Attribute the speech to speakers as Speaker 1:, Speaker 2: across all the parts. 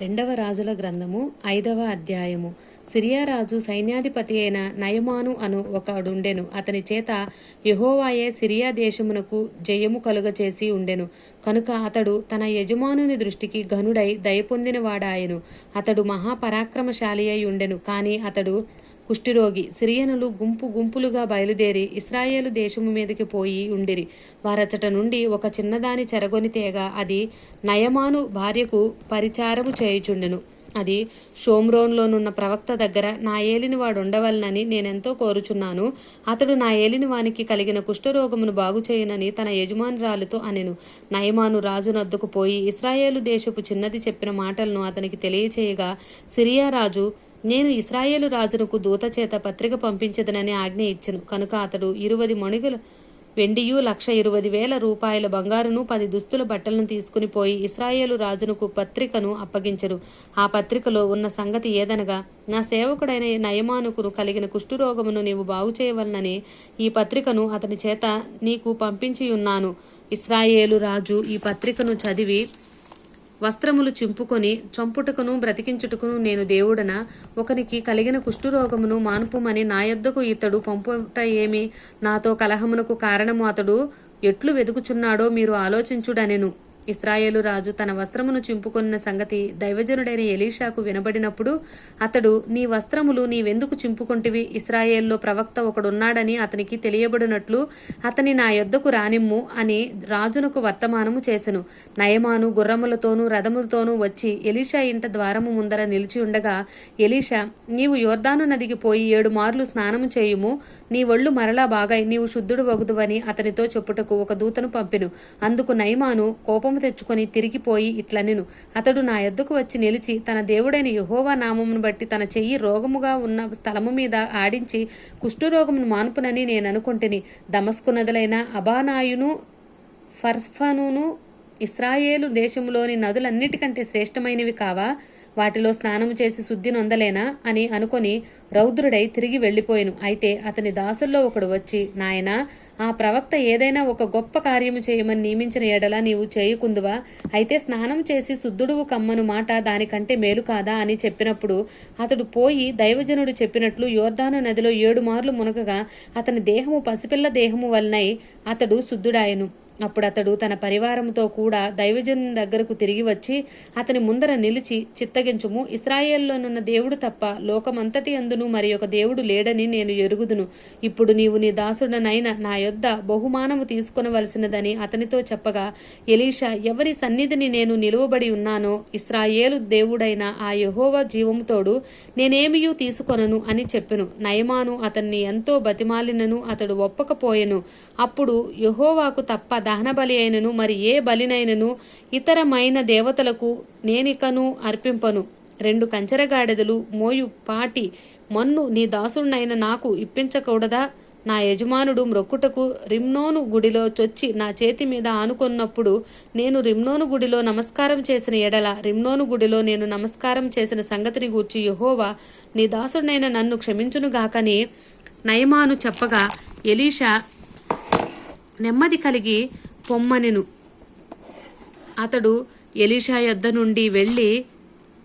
Speaker 1: రెండవ రాజుల గ్రంథము ఐదవ అధ్యాయము. సిరియా రాజు సైన్యాధిపతి అయిన నయమాను అను ఒకడుండెను. అతని చేత యహోవాయే సిరియా దేశమునకు జయము కలుగచేసి ఉండెను. కనుక అతడు తన యజమానుని దృష్టికి ఘనుడై దయపొందినవాడాయను. అతడు మహాపరాక్రమశాలి అయి ఉండెను. కాని అతడు కుష్ఠిరోగి సిరియనులు గుంపు గుంపులుగా బయలుదేరి ఇస్రాయేలు దేశము మీదకి పోయి ఉండిరి. వారచట నుండి ఒక చిన్నదాని చెరగొని తేగా అది నయమాను భార్యకు పరిచారము చేయుచుండెను. అది షోమ్రోన్లోనున్న ప్రవక్త దగ్గర నా ఏలిని వాడు ఉండవలనని నేనెంతో కోరుచున్నాను. అతడు నా ఏలిని వానికి కలిగిన కుష్ఠరోగమును బాగు చేయనని తన యజమానురాలుతో అనెను. నయమాను రాజునద్దుకు పోయి ఇస్రాయేలు దేశపు చిన్నది చెప్పిన మాటలను అతనికి తెలియచేయగా సిరియా రాజు నేను ఇస్రాయేలు రాజునకు దూత చేత పత్రిక పంపించదనని ఆజ్ఞ ఇచ్చెను. కనుక అతడు ఇరువది మణుగుల వెండియు లక్ష ఇరవై వేల రూపాయల బంగారును పది దుస్తుల బట్టలను తీసుకుని పోయి ఇస్రాయేలు రాజునకు పత్రికను అప్పగించరు ఆ పత్రికలో ఉన్న సంగతి ఏదనగా నా సేవకుడైన నయమానుకును కలిగిన కుష్ఠురోగమును నీవు బాగు చేయవలనని ఈ పత్రికను అతని చేత నీకు పంపించి ఉన్నాను ఇస్రాయేలు రాజు ఈ పత్రికను చదివి వస్త్రములు చింపుకొని చంపుటకును బ్రతికించుటకును నేను దేవుడన? ఒకనికి కలిగిన కుష్ఠురోగమును మాన్పుమని నా యొద్దకు ఇతడు పంపుట ఏమి? నాతో కలహమునకు కారణము అతడు ఎట్లు వెదుకుచున్నాడో మీరు ఆలోచించుడనెను. ఇస్రాయేలు రాజు తన వస్త్రమును చింపుకున్న సంగతి దైవజనుడైన ఎలీషాకు వినబడినప్పుడు అతడు నీ వస్త్రములు నీవెందుకు చింపుకొంటివి? ఇస్రాయేల్లో ప్రవక్త ఒకడున్నాడని అతనికి తెలియబడినట్లు అతని నా యొద్దకు రానిమ్ము అని రాజునకు వర్తమానము చేసెను. నయమాను గుర్రములతోనూ రథములతోనూ వచ్చి ఎలీషా ఇంట ద్వారము ముందర నిలిచి ఉండగా ఎలీషా నీవు యోర్దాను నదికి పోయి ఏడు మార్లు స్నానము చేయుము. నీ ఒళ్ళు మరలా బాగాయి. నీవు శుద్ధుడు వగుదువని అతనితో చెప్పుటకు ఒక దూతను పంపెను. అందుకు నయమాను కోపం కోపము తెచ్చుకొని తిరిగిపోయి ఇట్లనెను అతడు నా యొద్దకు వచ్చి నిలిచి తన దేవుడైన యహోవా నామమును బట్టి తన చెయ్యి రోగముగా ఉన్న స్థలము మీద ఆడించి కుష్ఠరోగమును మాన్పునని నేను అనుకుంటుని. దమస్కునదులైన అబానాయును ఫర్ఫనును ఇస్రాయేలు దేశములోని నదులన్నిటికంటే శ్రేష్టమైనవి కావా? వాటిలో స్నానం చేసి శుద్ధి నొందలేనా అని అనుకొని రౌద్రుడై తిరిగి వెళ్ళిపోయాను. అయితే అతని దాసుల్లో ఒకడు వచ్చి నాయనా ఆ ప్రవక్త ఏదైనా ఒక గొప్ప కార్యము చేయమని నియమించిన ఎడల నీవు చేయకుందువా? అయితే స్నానం చేసి శుద్ధుడువు కమ్మను మాట దానికంటే మేలు కాదా? అని చెప్పినప్పుడు అతడు పోయి దైవజనుడు చెప్పినట్లు యోర్ధాను నదిలో ఏడు మార్లు మునగగా అతని దేహము పసిపిల్ల దేహము వలనై అతడు శుద్ధుడాయను. అప్పుడు అతడు తన పరివారంతో కూడా దైవజనుని దగ్గరకు తిరిగి వచ్చి అతని ముందర నిలిచి చిత్తగించుము. ఇస్రాయేల్లోనున్న దేవుడు తప్ప లోకమంతటి అందును మరి ఒక దేవుడు లేడని నేను ఎరుగుదును. ఇప్పుడు నీవు నీ దాసుడనైన నా యొద్ద బహుమానము తీసుకొనవలసినదని అతనితో చెప్పగా ఎలీషా ఎవరి సన్నిధిని నేను నిలువబడి ఉన్నానో ఇస్రాయేలు దేవుడైన ఆ యహోవా జీవముతోడు నేనేమియూ తీసుకొనను అని చెప్పెను. నయమాను అతన్ని ఎంతో బతిమాలినను అతడు ఒప్పకపోయెను. అప్పుడు యహోవాకు తప్ప దహన బలి అయినను మరి ఏ బలినైనను ఇతరమైన దేవతలకు నేనికను అర్పింపను. రెండు కంచెరగాడెదలు మోయు పాటి మన్ను నీ దాసుడినైన నాకు ఇప్పించకూడదా? నా యజమానుడు మ్రొక్కుటకు రిమ్నోను గుడిలో చొచ్చి నా చేతి మీద ఆనుకున్నప్పుడు నేను రిమ్నోను గుడిలో నమస్కారం చేసిన ఎడల రిమ్నోను గుడిలో నేను నమస్కారం చేసిన సంగతిని గూర్చి యహోవా నీ దాసుడైన నన్ను క్షమించునుగాకని నయమాను చెప్పగా ఎలీషా నెమ్మది కలిగి పొమ్మనెను. అతడు ఎలీషా యొద్ద నుండి వెళ్ళి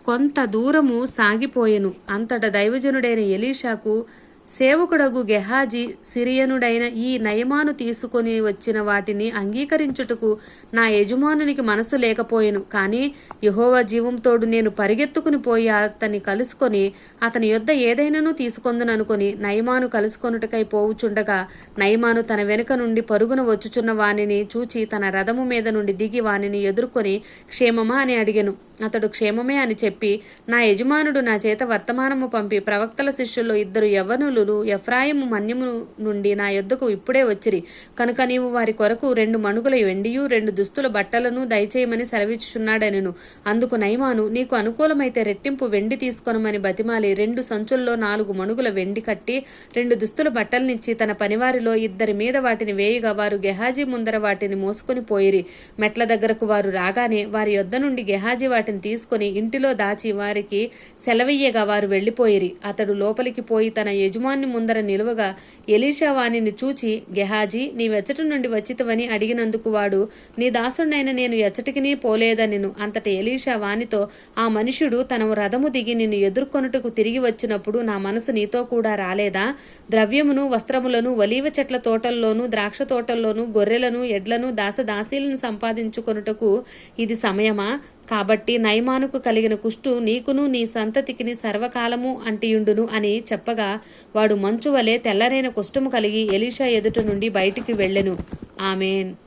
Speaker 1: కొంత దూరము సాగిపోయెను. అంతట దైవజనుడైన ఎలీషాకు సేవకుడగు గెహాజీ సిరియనుడైన ఈ నయమాను తీసుకొని వచ్చిన వాటిని అంగీకరించుటకు నా యజమానునికి మనసు లేకపోయెను. కానీ యహోవా జీవంతోడు నేను పరిగెత్తుకుని పోయి అతన్ని కలుసుకొని అతని యొద్ద ఏదైనాను తీసుకొందుననుకొని నయమాను కలుసుకొనుటకై పోవుచుండగా నయమాను తన వెనుక నుండి పరుగున వచ్చుచున్న వానిని చూచి తన రథము మీద నుండి దిగి వానిని ఎదుర్కొని క్షేమమా అని అడిగెను. అతడు క్షేమమే అని చెప్పి నా యజమానుడు నా చేత వర్తమానము పంపి ప్రవక్తల శిష్యుల్లో ఇద్దరు యవ్వనులు ఎఫ్రాయిము మన్యము నుండి నా యొద్దకు ఇప్పుడే వచ్చిరి. కనుక నీవు వారి కొరకు రెండు మణుగుల వెండియు రెండు దుస్తుల బట్టలను దయచేయమని సెలవిచ్చుచున్నాడనెను. అందుకు నయమాను నీకు అనుకూలమైతే రెట్టింపు వెండి తీసుకొనమని బతిమాలి. రెండు సంచుల్లో నాలుగు మణుగుల వెండి కట్టి రెండు దుస్తుల బట్టలనిచ్చి తన పనివారిలో ఇద్దరి మీద వాటిని వేయగా వారు గెహాజీ ముందర వాటిని మోసుకొని పోయిరి. మెట్ల దగ్గరకు వారు రాగానే వారి యొద్ద నుండి గెహాజీ వాటిని వాటిని తీసుకొని ఇంటిలో దాచి వారికి సెలవయ్యగా వారు వెళ్ళిపోయిరి. అతడు లోపలికి పోయి తన యజమాని ముందర నిలువగా ఎలీషా వాణిని చూచి గెహాజీ నీవెచ్చట నుండి వచ్చితవని అడిగినందుకు వాడు నీ దాసుడైన నేను ఎచ్చటికినీ పోలేదనిను అంతట ఎలీషా వానితో ఆ మనుషుడు తన రథము దిగి నిన్ను ఎదుర్కొనుటకు తిరిగి వచ్చినప్పుడు నా మనసు నీతో కూడా రాలేదా? ద్రవ్యమును వస్త్రములను ఒలీవ చెట్ల తోటల్లోనూ ద్రాక్ష తోటల్లోనూ గొర్రెలను ఎడ్లను దాసదాసీలను సంపాదించుకొనుటకు ఇది సమయమా? కాబట్టి నయమానుకు కలిగిన కుష్టు నీకును నీ సంతతికిని సర్వకాలము అంటియుండును అని చెప్పగా వాడు మంచు వలె తెల్లరైన కుష్ఠము కలిగి ఎలీషా ఎదుట నుండి బయటికి వెళ్ళెను. ఆమెన్.